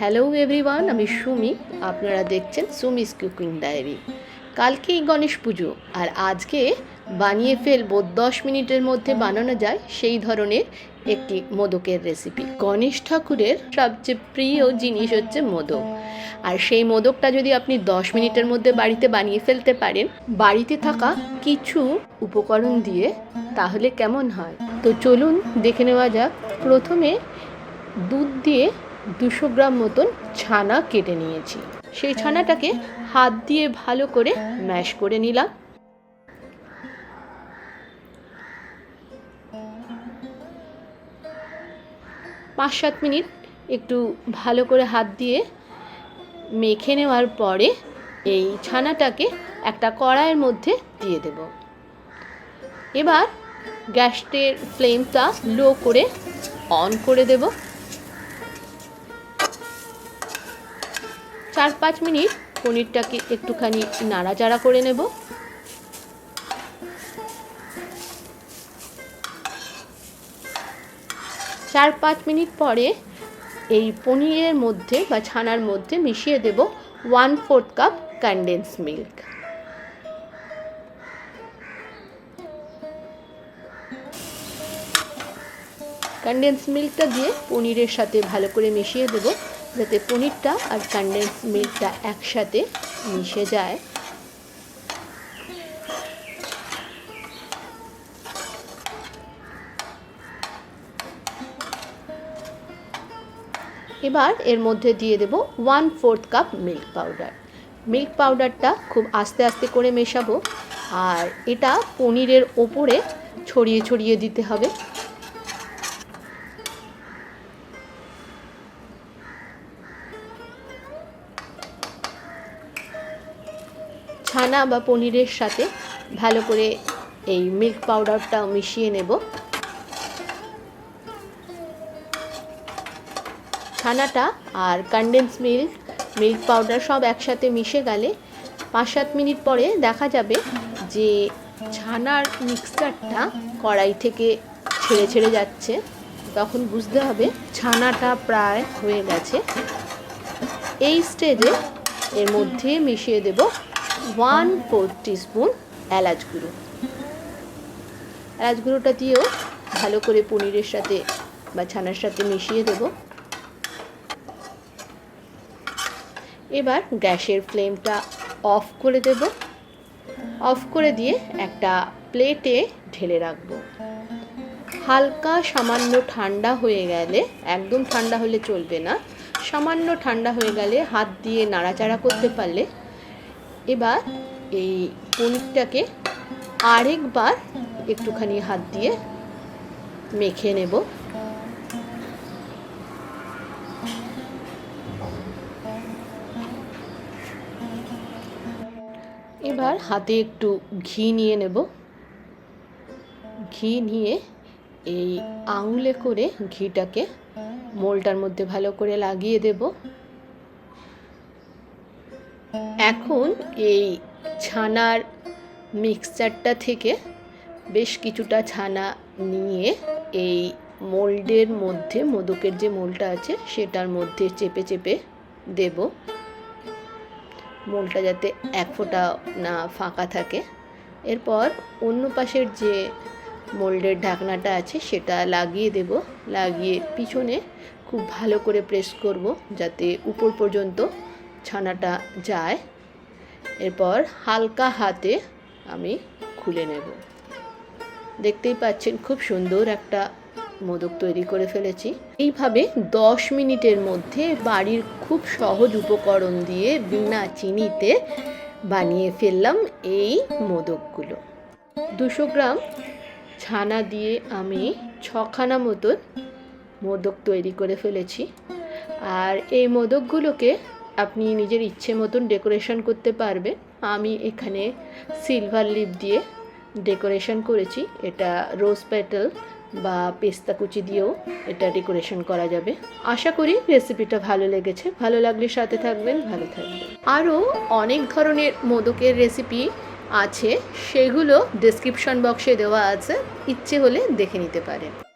Hello everyone আমি সুমি। আপনারা দেখছেন সুমিস কুকিং ডায়েরি। কালকেই গণেশ পুজো, আর আজকে বানিয়ে ফেলব দশ মিনিটের মধ্যে বানানো যায় সেই ধরনের একটি মোদকের রেসিপি গণেশ ঠাকুরের সবচেয়ে প্রিয় জিনিস হচ্ছে মোদক। আর সেই মোদকটা যদি আপনি দশ মিনিটের মধ্যে বাড়িতে বানিয়ে ফেলতে পারেন, বাড়িতে থাকা কিছু উপকরণ দিয়ে, তাহলে কেমন হয়? তো চলুন দেখে নেওয়া যাক। প্রথমে দুধ দিয়ে দুশো গ্রাম মতন ছানা কেটে নিয়েছি। সেই ছানাটাকে হাত দিয়ে ভালো করে ম্যাশ করে নিলাম। পাঁচ সাত মিনিট একটু ভালো করে হাত দিয়ে মেখে নেওয়ার পরে এই ছানাটাকে একটা কড়াইয়ের মধ্যে দিয়ে দেব। এবার গ্যাসের ফ্লেমটা লো করে অন করে দেব। চার পাঁচ মিনিট পনিরটাকে একটুখানি নাড়াচাড়া করে নেব। চার পাঁচ মিনিট পরে এই পনিরের মধ্যে বা ছানার মধ্যে মিশিয়ে দেব one fourth cup condense milk condense মিল্কটা দিয়ে পনিরের সাথে ভালো করে মিশিয়ে দেব। যাতে পনিরটা আর কনডেন্স মিল্কটা একসাথে মিশে যায়। এবার এর মধ্যে দিয়ে দেব one fourth cup milk powder milk পাউডারটা খুব আস্তে আস্তে করে মেশাবো, আর এটা পনিরের ওপরে ছড়িয়ে ছড়িয়ে দিতে হবে। ছানা বা পনিরের সাথে ভালো করে এই মিল্ক পাউডারটা মিশিয়ে নেব। ছানাটা আর কনডেন্স মিল্ক মিল্ক পাউডার সব একসাথে মিশে গেলে পাঁচ সাত মিনিট পরে দেখা যাবে যে ছানার মিক্সচারটা কড়াই থেকে ছেড়ে ছেড়ে যাচ্ছে। তখন বুঝতে হবে ছানাটা প্রায় হয়ে গেছে। এই স্টেজে এর মধ্যে মিশিয়ে দেব ওয়ান ফোর টিস্পুন এলাচ গুঁড়ো। এলাচ গুঁড়োটা দিয়েও ভালো করে পনিরের সাথে বা ছানার সাথে মিশিয়ে দেব। এবার গ্যাসের ফ্লেমটা অফ করে দেব। অফ করে দিয়ে একটা প্লেটে ঢেলে রাখব। হালকা সামান্য ঠান্ডা হয়ে গেলে, একদম ঠান্ডা হলে চলবে না, সামান্য ঠান্ডা হয়ে গেলে হাত দিয়ে নাড়াচাড়া করতে পারলে এবার এই পনিরটাকে আরেকবার একটুখানি হাত দিয়ে মেখে নেব। এবার হাতে একটু ঘি নিয়ে নেব। ঘি নিয়ে এই আঙুলে করে ঘিটাকে মোলটার মধ্যে ভালো করে লাগিয়ে দেব। এখন এই ছানার মিক্সচারটা থেকে বেশ কিছুটা ছানা নিয়ে এই মোল্ডের মধ্যে, মোদকের যে মোলটা আছে সেটার মধ্যে চেপে চেপে দেব। মোলটা যাতে এক ফোঁটা না ফাঁকা থাকে। এরপর অন্য পাশের যে মোল্ডের ঢাকনাটা আছে সেটা লাগিয়ে দেব। লাগিয়ে পিছনে খুব ভালো করে প্রেস করব যাতে উপর পর্যন্ত ছানাটা যায়, এরপর হালকা হাতে আমি খুলে নেব। দেখতেই পাচ্ছেন খুব সুন্দর একটা মোদক তৈরি করে ফেলেছি। এইভাবে দশ মিনিটের মধ্যে বাড়ির খুব সহজ উপকরণ দিয়ে বিনা চিনিতে বানিয়ে ফেললাম এই মোদকগুলো। দুশো গ্রাম ছানা দিয়ে আমি ছখানা মতন মোদক তৈরি করে ফেলেছি। আর এই মোদকগুলোকে আপনি নিজের ইচ্ছে মতন ডেকোরেশন করতে পারবেন। আমি এখানে সিলভার লিপ দিয়ে ডেকোরেশন করেছি। এটা রোজ পেটাল বা পেস্তা কুচি দিয়েও এটা ডেকোরেশন করা যাবে। আশা করি রেসিপিটা ভালো লেগেছে। ভালো লাগলে সাথে থাকবেন, ভালো থাকবেন। আরও অনেক ধরনের মোদকের রেসিপি আছে। সেগুলো ডেসক্রিপশন বক্সে দেওয়া আছে। ইচ্ছে হলে দেখে নিতে পারেন।